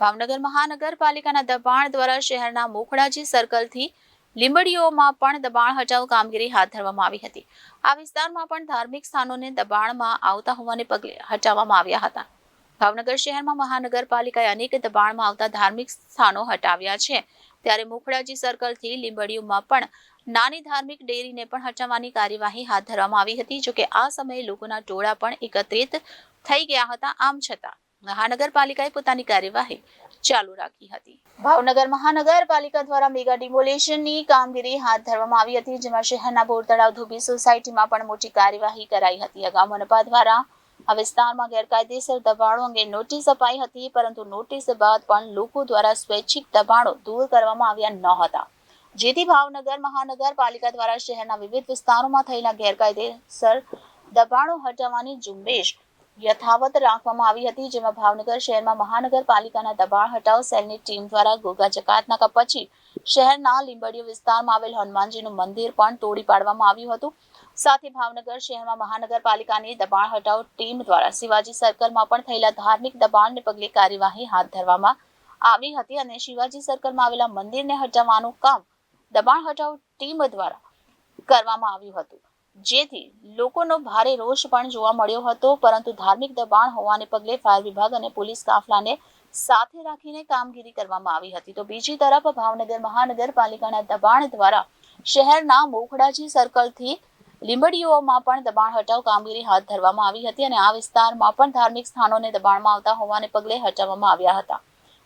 ભાવનગર મહાનગરપાલિકાના દબાણ દ્વારા શહેરના મોખડાજી સર્કલથી લીંબડીઓમાં પણ દબાણ હટાવ કામગીરી હાથ ધરવામાં આવી હતી. આ વિસ્તારમાં પણ ધાર્મિક સ્થાનોને દબાણમાં આવતા હોવાને પગલે હટાવવામાં આવ્યા હતા. ભાવનગર શહેરમાં મહાનગરપાલિકાએ અનેક દબાણમાં આવતા ધાર્મિક સ્થાનો હટાવ્યા છે. ત્યારે મોખડાજી સર્કલથી લીંબડીઓમાં પણ નાની ધાર્મિક ડેરીને પણ હટાવવાની કાર્યવાહી હાથ ધરવામાં આવી હતી, જોકે આ સમયે લોકોના ટોળા પણ એકત્રિત થઈ ગયા હતા, આમ છતાં મહાનગરપાલિકાએ પોતાની કાર્યવાહી ચાલુ રાખી હતી. ભાવનગર મહાનગરપાલિકા દ્વારા મેગા ડિમોલેશનની કામગીરી હાથ ધરવામાં આવી હતી, જેમાં શહેરના બોર તળાવ, ધોબી સોસાયટીમાં પણ મોટી કાર્યવાહી કરાઈ હતી. અગાઉ મનપા દ્વારા આ વિસ્તારમાં ગેરકાયદેસર દબાણો અંગે નોટિસ અપાઈ હતી, પરંતુ નોટિસ બાદ પણ લોકો દ્વારા સ્વૈચ્છિક દબાણો દૂર કરવામાં આવ્યા ન હતા. જેથી ભાવનગર મહાનગરપાલિકા દ્વારા શહેરના વિવિધ વિસ્તારોમાં થયેલા ગેરકાયદેસર દબાણો હટાવવાની ઝુંબેશ યથાવત રાખવામાં આવી હતી, જેમાં ભાવનગર શહેરમાં મહાનગરપાલિકાના દબાણ હટાવ સેલની ટીમ દ્વારા ગોગા જકાતનાકા પછી શહેરના લીંબડીયો વિસ્તારમાં આવેલ હનુમાનજીનું મંદિર પણ તોડી પાડવામાં આવ્યું હતું. સાથે ભાવનગર શહેરમાં મહાનગરપાલિકાની દબાણ હટાવ ટીમ દ્વારા શિવાજી સર્કલમાં પણ થયેલા ધાર્મિક દબાણને પગલે કાર્યવાહી હાથ ધરવામાં આવી હતી અને શિવાજી સર્કલમાં આવેલા મંદિરને હટાવવાનું કામ દબાણ હટાવ ટીમ દ્વારા કરવામાં આવ્યું હતું. જેથી લોકોનો ભારે રોષ પણ જોવા મળ્યો હતો, પરંતુ ધાર્મિક દબાણ હોવાને પગલે ફાયર વિભાગ અને પોલીસ કાફલાને સાથે રાખીને કામગીરી કરવામાં આવી હતી. તો બીજી તરફ ભાવનગર મહાનગરપાલિકાના દબાણ દ્વારા શહેરના મોખડાજી સર્કલથી લીંબડીઓમાં પણ દબાણ હટાવ કામગીરી હાથ ધરવામાં આવી હતી અને આ વિસ્તારમાં પણ ધાર્મિક સ્થાનોને દબાણમાં આવતા હોવાને પગલે હટાવવામાં આવ્યા હતા.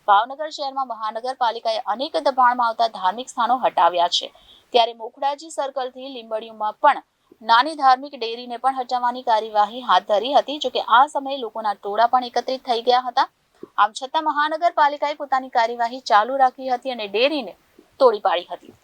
ભાવનગર શહેરમાં મહાનગરપાલિકાએ અનેક દબાણમાં આવતા ધાર્મિક સ્થાનો હટાવ્યા છે. ત્યારે મોખડાજી સર્કલથી લીંબડીઓમાં પણ નાની ધાર્મિક ડેરીને પણ હટાવવાની કાર્યવાહી હાથ ધરી હતી જોકે આ સમયે લોકોના ટોળા પણ એકત્રિત થઈ ગયા હતા. આમ છતાં મહાનગરપાલિકાએ પોતાની કાર્યવાહી ચાલુ રાખી હતી અને ડેરીને તોડી પાડી હતી.